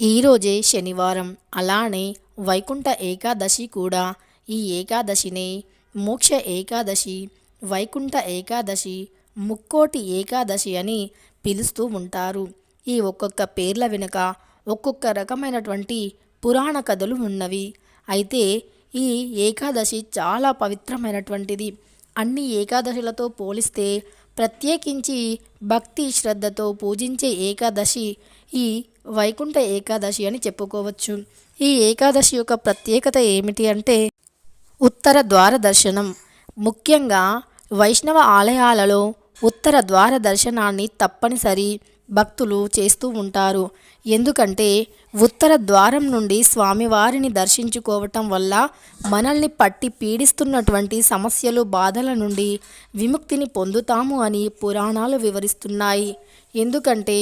ఈరోజే శనివారం. అలానే వైకుంఠ ఏకాదశి కూడా. ఈ ఏకాదశినే మోక్ష ఏకాదశి వైకుంఠ ఏకాదశి ముక్కోటి ఏకాదశి అని పిలుస్తూ ఉంటారు. ఈ ఒక్కొక్క పేర్ల వెనుక ఒక్కొక్క రకమైనటువంటి పురాణ కథలు ఉన్నవి. అయితే ఈ ఏకాదశి చాలా పవిత్రమైనటువంటిది. అన్ని ఏకాదశులతో పోలిస్తే ప్రత్యేకించి భక్తి శ్రద్ధతో పూజించే ఏకాదశి ఈ వైకుంఠ ఏకాదశి అని చెప్పుకోవచ్చు. ఈ ఏకాదశి యొక్క ప్రత్యేకత ఏమిటి అంటే ఉత్తర ద్వార దర్శనం. ముఖ్యంగా వైష్ణవ ఆలయాలలో ఉత్తర ద్వార దర్శనాన్ని తప్పనిసరి భక్తులు చేస్తూ ఉంటారు. ఎందుకంటే ఉత్తర ద్వారం నుండి స్వామివారిని దర్శించుకోవటం వల్ల మనల్ని పట్టి పీడిస్తున్నటువంటి సమస్యలు బాధల నుండి విముక్తిని పొందుతాము అని పురాణాలు వివరిస్తున్నాయి. ఎందుకంటే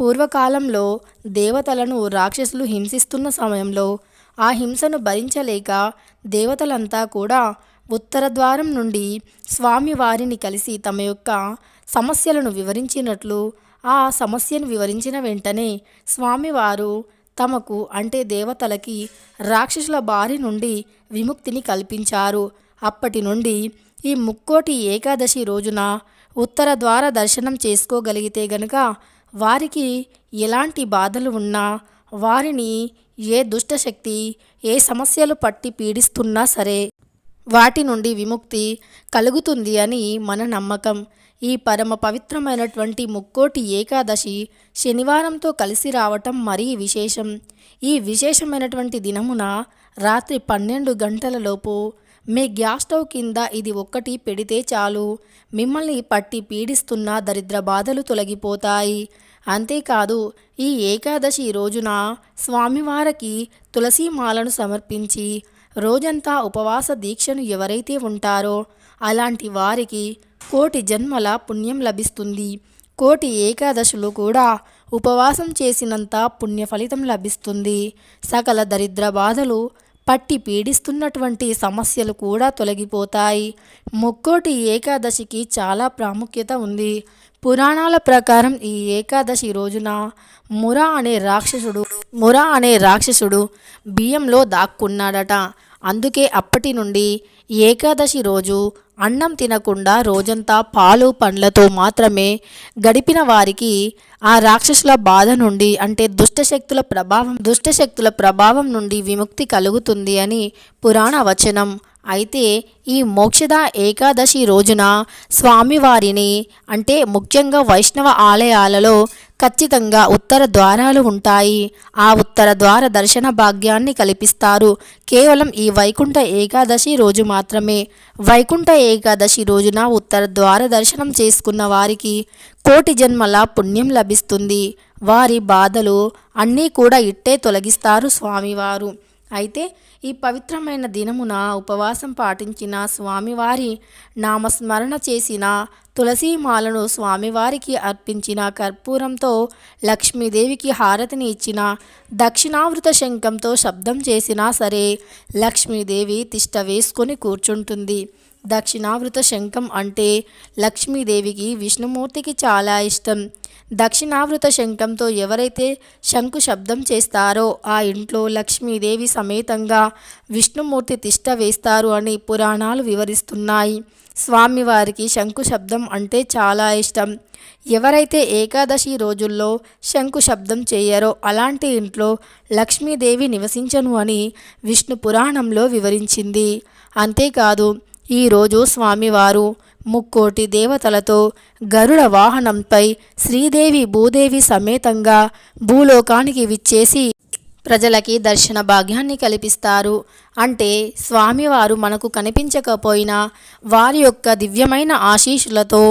పూర్వకాలంలో దేవతలను రాక్షసులు హింసిస్తున్న సమయంలో ఆ హింసను భరించలేక దేవతలంతా కూడా ఉత్తర ద్వారం నుండి స్వామివారిని కలిసి తమ యొక్క సమస్యలను వివరించినట్లు ఆ సమస్యను వివరించిన వెంటనే స్వామివారు తమకు అంటే దేవతలకి రాక్షసుల బారి నుండి విముక్తిని కల్పించారు. అప్పటి నుండి ఈ ముక్కోటి ఏకాదశి రోజున ఉత్తర ద్వార దర్శనం చేసుకోగలిగితే గనుక వారికి ఎలాంటి బాధలు ఉన్నా వారిని ఏ దుష్టశక్తి ఏ సమస్యలు పట్టి పీడిస్తున్నా సరే వాటి నుండి విముక్తి కలుగుతుంది అని మన నమ్మకం. ఈ పరమ పవిత్రమైనటువంటి ముక్కోటి ఏకాదశి శనివారంతో కలిసి రావటం మరీ విశేషం. ఈ విశేషమైనటువంటి దినమున రాత్రి పన్నెండు గంటలలోపు మీ గ్యాస్ స్టవ్ కింద ఇది ఒక్కటి పెడితే చాలు. మిమ్మల్ని పట్టి పీడిస్తున్న దరిద్ర బాధలు తొలగిపోతాయి. అంతేకాదు ఈ ఏకాదశి రోజున స్వామివారికి తులసీమాలను సమర్పించి రోజంతా ఉపవాస దీక్షను ఎవరైతే ఉంటారో అలాంటి వారికి కోటి జన్మల పుణ్యం లభిస్తుంది. కోటి ఏకాదశులు కూడా ఉపవాసం చేసినంత పుణ్య ఫలితం లభిస్తుంది. సకల దరిద్ర బాధలు పట్టి పీడిస్తున్నటువంటి సమస్యలు కూడా తొలగిపోతాయి. ముక్కోటి ఏకాదశికి చాలా ప్రాముఖ్యత ఉంది. పురాణాల ప్రకారం ఈ ఏకాదశి రోజున మురా అనే రాక్షసుడు మురా అనే రాక్షసుడు బియ్యంలో దాక్కున్నాడట. అందుకే అప్పటి నుండి ఏకాదశి రోజు అన్నం తినకుండా రోజంతా పాలు పండ్లతో మాత్రమే గడిపిన వారికి ఆ రాక్షసుల బాధ నుండి అంటే దుష్టశక్తుల ప్రభావం దుష్టశక్తుల ప్రభావం నుండి విముక్తి కలుగుతుంది అని పురాణ వచనం అయితే ఈ మోక్షద ఏకాదశి రోజున స్వామివారిని అంటే ముఖ్యంగా వైష్ణవ ఆలయాలలో ఖచ్చితంగా ఉత్తర ద్వారాలు ఉంటాయి. ఆ ఉత్తర ద్వార దర్శన భాగ్యాన్ని కల్పిస్తారు. కేవలం ఈ వైకుంఠ ఏకాదశి రోజు మాత్రమే. వైకుంఠ ఏకాదశి రోజున ఉత్తర ద్వార దర్శనం చేసుకున్న వారికి కోటి జన్మల పుణ్యం లభిస్తుంది. వారి బాధలు అన్నీ కూడా ఇట్టే తొలగిస్తారు స్వామివారు. అయితే ఈ పవిత్రమైన దినమున ఉపవాసం పాటించిన స్వామివారి నామస్మరణ చేసిన తులసీమాలను స్వామివారికి అర్పించిన కర్పూరంతో లక్ష్మీదేవికి హారతిని ఇచ్చిన దక్షిణావృత శంఖంతో శబ్దం చేసినా సరే లక్ష్మీదేవి తిష్ట వేసుకొని కూర్చుంటుంది. దక్షిణావృత శంఖం అంటే లక్ష్మీదేవికి విష్ణుమూర్తికి చాలా ఇష్టం. దక్షిణావృత శంఖంతో ఎవరైతే శంకు శబ్దం చేస్తారో ఆ ఇంట్లో లక్ష్మీదేవి సమేతంగా విష్ణుమూర్తి తిష్ట వేస్తారు అని పురాణాలు వివరిస్తున్నాయి. స్వామివారికి శంకు శబ్దం అంటే చాలా ఇష్టం. ఎవరైతే ఏకాదశి రోజుల్లో శంకు శబ్దం చేయరో అలాంటి ఇంట్లో లక్ష్మీదేవి నివసించను అని విష్ణు పురాణంలో వివరించింది. అంతేకాదు ఈరోజు స్వామివారు ముక్కోటి దేవతలతో గరుడ వాహనంపై శ్రీదేవి భూదేవి సమేతంగా భూలోకానికి విచ్చేసి ప్రజలకి దర్శన భాగ్యాన్ని కల్పిస్తారు. అంటే స్వామివారు మనకు కనిపించకపోయినా వారి యొక్క దివ్యమైన ఆశీస్సులతో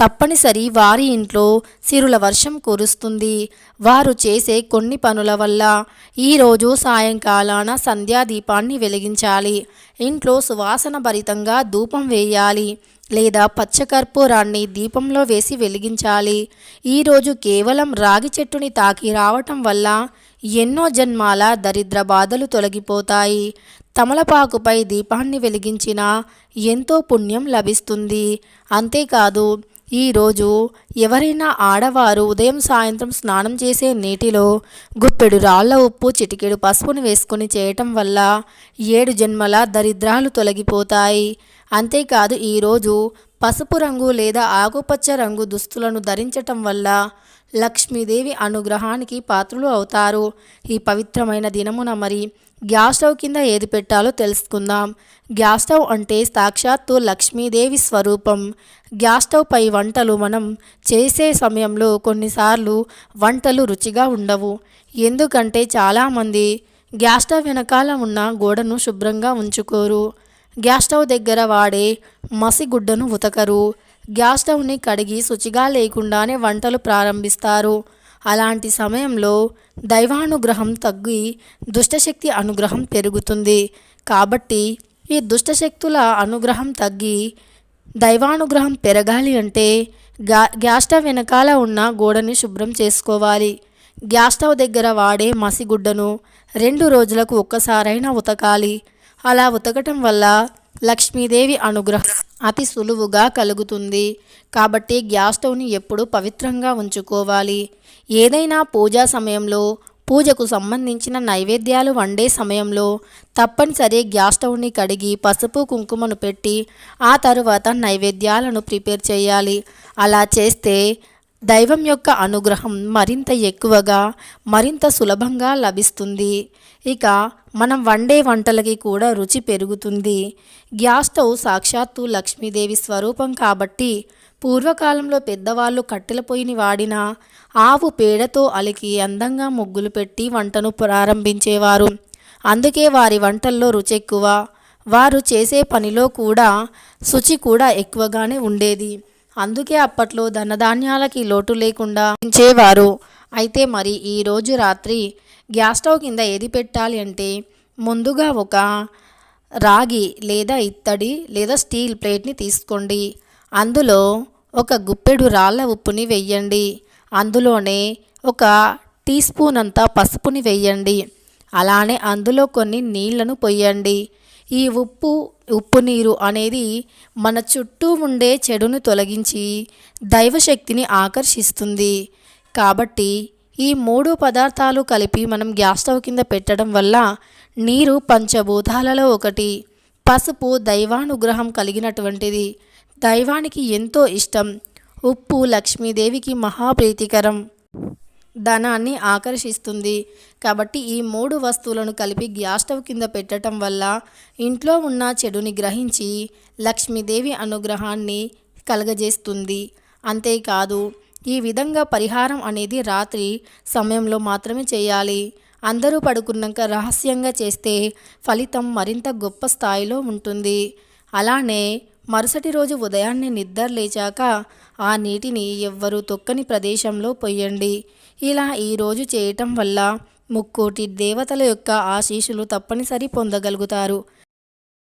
తప్పనిసరి వారి ఇంట్లో సిరుల వర్షం కురుస్తుంది. వారు చేసే కొన్ని పనుల వల్ల ఈరోజు సాయంకాలాన సంధ్యాదీపాన్ని వెలిగించాలి. ఇంట్లో సువాసన భరితంగా ధూపం వేయాలి లేదా పచ్చకర్పూరాన్ని దీపంలో వేసి వెలిగించాలి. ఈరోజు కేవలం రాగి చెట్టుని తాకి రావటం వల్ల ఎన్నో జన్మాల దరిద్ర బాధలు తొలగిపోతాయి. తమలపాకుపై దీపాన్ని వెలిగించిన ఎంతో పుణ్యం లభిస్తుంది. అంతేకాదు ఈరోజు ఎవరైనా ఆడవారు ఉదయం సాయంత్రం స్నానం చేసే నీటిలో గుప్పెడు రాళ్ళ ఉప్పు చిటికెడు పసుపును వేసుకుని చేయటం వల్ల ఏడు జన్మల దరిద్రాలు తొలగిపోతాయి. అంతేకాదు ఈరోజు పసుపు రంగు లేదా ఆకుపచ్చ రంగు దుస్తులను ధరించటం వల్ల లక్ష్మీదేవి అనుగ్రహానికి పాత్రులు అవుతారు. ఈ పవిత్రమైన దినమున మరి గ్యాస్ స్టవ్ కింద ఏది పెట్టాలో తెలుసుకుందాం. గ్యాస్ స్టవ్ అంటే సాక్షాత్తు లక్ష్మీదేవి స్వరూపం. గ్యాస్ స్టవ్ పై వంటలు మనం చేసే సమయంలో కొన్నిసార్లు వంటలు రుచిగా ఉండవు. ఎందుకంటే చాలామంది గ్యాస్ స్టవ్ వెనకాల ఉన్న గోడను శుభ్రంగా ఉంచుకోరు. గ్యాస్ స్టవ్ దగ్గర వాడే మసిగుడ్డను ఉతకరు. గ్యాస్ స్టవ్ని కడిగి శుచిగా లేకుండానే వంటలు ప్రారంభిస్తారు. అలాంటి సమయంలో దైవానుగ్రహం తగ్గి దుష్టశక్తి అనుగ్రహం పెరుగుతుంది. కాబట్టి ఈ దుష్టశక్తుల అనుగ్రహం తగ్గి దైవానుగ్రహం పెరగాలి అంటే గ్యా గ్యాస్ స్టవ్ వెనకాల ఉన్న గోడని శుభ్రం చేసుకోవాలి. గ్యాస్ స్టవ్ దగ్గర వాడే మసిగుడ్డను రెండు రోజులకు ఒక్కసారైనా ఉతకాలి. అలా ఉతకటం వల్ల లక్ష్మీదేవి అనుగ్రహం అతి సులువుగా కలుగుతుంది. కాబట్టి గ్యాస్ స్టవ్ని ఎప్పుడూ పవిత్రంగా ఉంచుకోవాలి. ఏదైనా పూజా సమయంలో పూజకు సంబంధించిన నైవేద్యాలు వండే సమయంలో తప్పనిసరి గ్యాస్ స్టవ్ని కడిగి పసుపు కుంకుమను పెట్టి ఆ తరువాత నైవేద్యాలను ప్రిపేర్ చేయాలి. అలా చేస్తే దైవం యొక్క అనుగ్రహం మరింత ఎక్కువగా మరింత సులభంగా లభిస్తుంది. ఇక మనం వండే వంటలకి కూడా రుచి పెరుగుతుంది. గ్యాస్ స్టవ్ సాక్షాత్తు లక్ష్మీదేవి స్వరూపం కాబట్టి పూర్వకాలంలో పెద్దవాళ్ళు కట్టెల పొయ్యిని వాడిన ఆవు పేడతో అలికి అందంగా ముగ్గులు పెట్టి వంటను ప్రారంభించేవారు. అందుకే వారి వంటల్లో రుచి ఎక్కువ వారు చేసే పనిలో కూడా శుచి కూడా ఎక్కువగానే ఉండేది. అందుకే అప్పట్లో ధనధాన్యాలకి లోటు లేకుండా ఉంచేవారు. అయితే మరి ఈరోజు రాత్రి గ్యాస్ స్టవ్ కింద ఏది పెట్టాలి అంటే ముందుగా ఒక రాగి లేదా ఇత్తడి లేదా స్టీల్ ప్లేట్ని తీసుకోండి. అందులో ఒక గుప్పెడు రాళ్ళ ఉప్పుని వెయ్యండి అందులోనే ఒక టీ స్పూన్ అంతా పసుపుని వెయ్యండి అలానే అందులో కొన్ని నీళ్ళను పొయ్యండి ఈ ఉప్పు ఉప్పు నీరు అనేది మన చుట్టూ ఉండే చెడును తొలగించి దైవశక్తిని ఆకర్షిస్తుంది. కాబట్టి ఈ మూడు పదార్థాలు కలిపి మనం గ్యాస్ స్టవ్ కింద పెట్టడం వల్ల నీరు పంచభూతాలలో ఒకటి. పసుపు దైవానుగ్రహం కలిగినటువంటిది. దైవానికి ఎంతో ఇష్టం. ఉప్పు లక్ష్మీదేవికి మహాప్రీతికరం. ధనాన్ని ఆకర్షిస్తుంది. కాబట్టి ఈ మూడు వస్తువులను కలిపి గ్యాస్ స్టవ్ కింద పెట్టడం వల్ల ఇంట్లో ఉన్న చెడుని గ్రహించి లక్ష్మీదేవి అనుగ్రహాన్ని కలగజేస్తుంది. అంతేకాదు ఈ విధంగా పరిహారం అనేది రాత్రి సమయంలో మాత్రమే చేయాలి. అందరూ పడుకున్నాక రహస్యంగా చేస్తే ఫలితం మరింత గొప్ప స్థాయిలో ఉంటుంది. అలానే మరుసటి రోజు ఉదయాన్నే నిద్ర లేచాక ఆ నీటిని ఎవ్వరూ తొక్కని ప్రదేశంలో పొయ్యండి. ఇలా ఈరోజు చేయటం వల్ల ముక్కోటి దేవతల యొక్క ఆశీస్సులు తప్పనిసరి పొందగలుగుతారు.